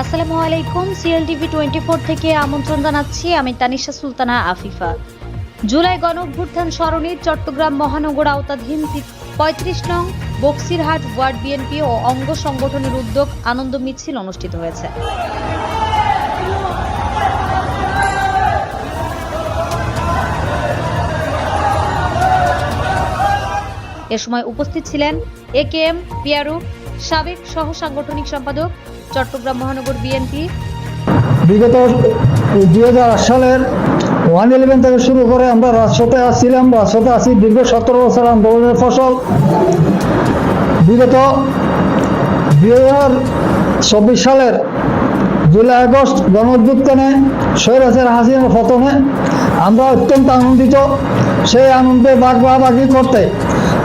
আসসালামু আলাইকুম CL TV twenty four থেকে আমন্ত্রণ জানাচ্ছি আমি তানিশা সুলতানা আফিফা। জুলাই গণ অভ্যুত্থান স্মরণে চট্টগ্রাম মহানগর আওতাধীন পঁয়ত্রিশ নং বক্সিরহাট ওয়ার্ড বিএনপি ও অঙ্গ সংগঠনের উদ্যোগ আনন্দ মিছিল অনুষ্ঠিত হয়েছে। এ সময় উপস্থিত ছিলেন এ কে এম পিয়ারু সাবেক সহ সাংগঠনিক সম্পাদক, চট্টগ্রাম মহানগর বিএনপি। বিগত দুই হাজার আট সালের ওয়ান ইলেভেন থেকে শুরু করে আমরা রাজপথে আসছিলাম, রাজপথে আছি দীর্ঘ সতেরো বছর আন্দোলনের ফসল। বিগত দুই চব্বিশ সালের জুলাই, আগস্ট গণ অভ্যুত্থানে স্বৈরাচার হাসিনার পতনে আমরা অত্যন্ত আনন্দিত। সেই আনন্দে বাঘ বাঘি করতে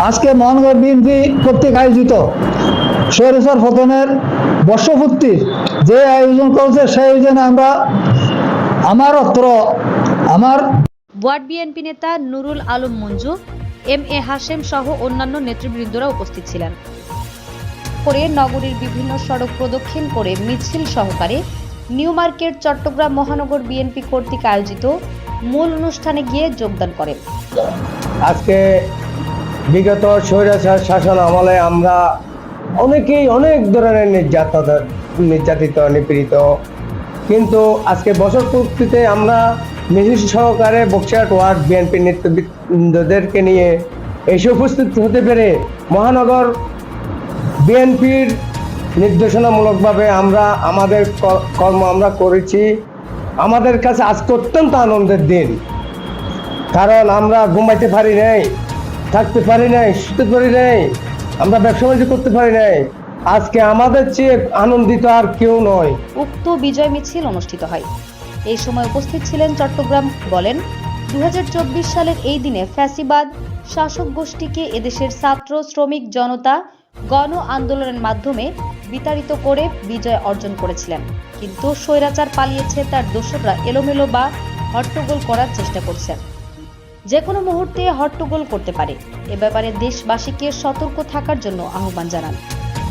আজকে মহানগর বিএনপি কর্তৃক আয়োজিত স্বৈরাচার পতনের বর্ষপূর্তির যে আয়োজন করেছে সেই আয়োজনে আমরা আমার অত্র আমার ওয়ার্ড বিএনপি নেতা নুরুল আলম মঞ্জু এম এ হাশেম সহ অন্যান্য নেতৃবৃন্দরা উপস্থিত ছিলেন। করে নগরীর বিভিন্ন সড়ক প্রদক্ষিণ করে মিছিল সহকারে নিউ মার্কেট চট্টগ্রাম মহানগর বিএনপি কর্তৃক আয়োজিত মূল অনুষ্ঠানে গিয়ে যোগদান করেন। আজকে বিগত স্বৈরাচার শাসন আমলে আমরা অনেকেই অনেক ধরনের নির্যাতিত নির্যাতিত, নিপীড়িত। কিন্তু আজকে বছর পূর্তিতে আমরা মিছিল সহকারে বক্সিয়াট ওয়ার্ড বিএনপি নেতৃবৃন্দদেরকে নিয়ে এসে উপস্থিত হতে পেরে মহানগর বিএনপির নির্দেশনামূলকভাবে আমরা আমাদের কর্ম আমরা করেছি। আমাদের কাছে আজকে অত্যন্ত আনন্দের দিন। কারণ আমরা ঘুমাইতে পারি নাই, থাকতে পারি নাই, শুতে পারি নাই। আমরা ব্যবসা বাণিজ্য করতে পারি নাই। আজকে আমাদের চেয়ে আনন্দিত আর কেউ নয়। উক্ত বিজয় মিছিল অনুষ্ঠিত হয়। এই সময় উপস্থিত ছিলেন চট্টগ্রাম, বলেন দুই হাজার চব্বিশ সালের এই দিনে ফ্যাসিবাদ, শাসক গোষ্ঠীকে এদেশের ছাত্র, শ্রমিক, জনতা, গণ আন্দোলনের মাধ্যমে বিতাড়িত করে বিজয় অর্জন করেছিলেন। কিন্তু স্বৈরাচার পালিয়েছে তার দোসররা এলোমেলো বা হট্টগোল করার চেষ্টা করছেন। যে কোনো মুহূর্তে হট্টগোল করতে পারে। এ ব্যাপারে দেশবাসীকে সতর্ক থাকার জন্য আহ্বান জানান।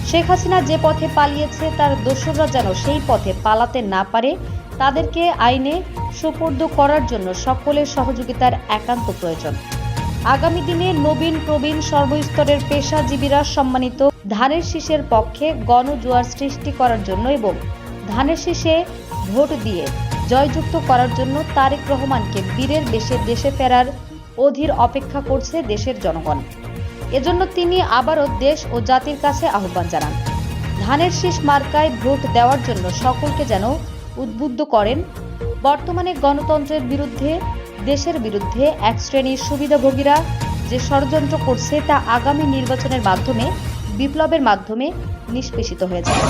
শেখ হাসিনা যে পথে পালিয়েছে, তার দোসররা যেন সেই পথে পালাতে না পারে, তাদেরকে আইনে সুপর্দ করার জন্য সকলের সহযোগিতার একান্ত প্রয়োজন। আগামী দিনে নবীন প্রবীণ সর্বস্তরের পেশাজীবীরা সম্মানিত ধানের শীষের পক্ষে গণজোয়ার সৃষ্টি করার জন্য এবং ধানের শীষে ভোট দিয়ে জয়যুক্ত করার জন্য তারেক রহমানকে বীরের বেশে দেশে ফেরার অধীর অপেক্ষা করছে দেশের জনগণ। এজন্য তিনি আবারও দেশ ও জাতির কাছে আহ্বান জানান। ধানের শীষ মার্কায় ভোট দেওয়ার জন্য সকলকে যেন উদ্বুদ্ধ করেন। বর্তমানে গণতন্ত্রের বিরুদ্ধে, দেশের বিরুদ্ধে এক শ্রেণির সুবিধাভোগীরা যে ষড়যন্ত্র করছে তা আগামী নির্বাচনের মাধ্যমে, বিপ্লবের মাধ্যমে নিষ্পেষিত হয়ে যাবে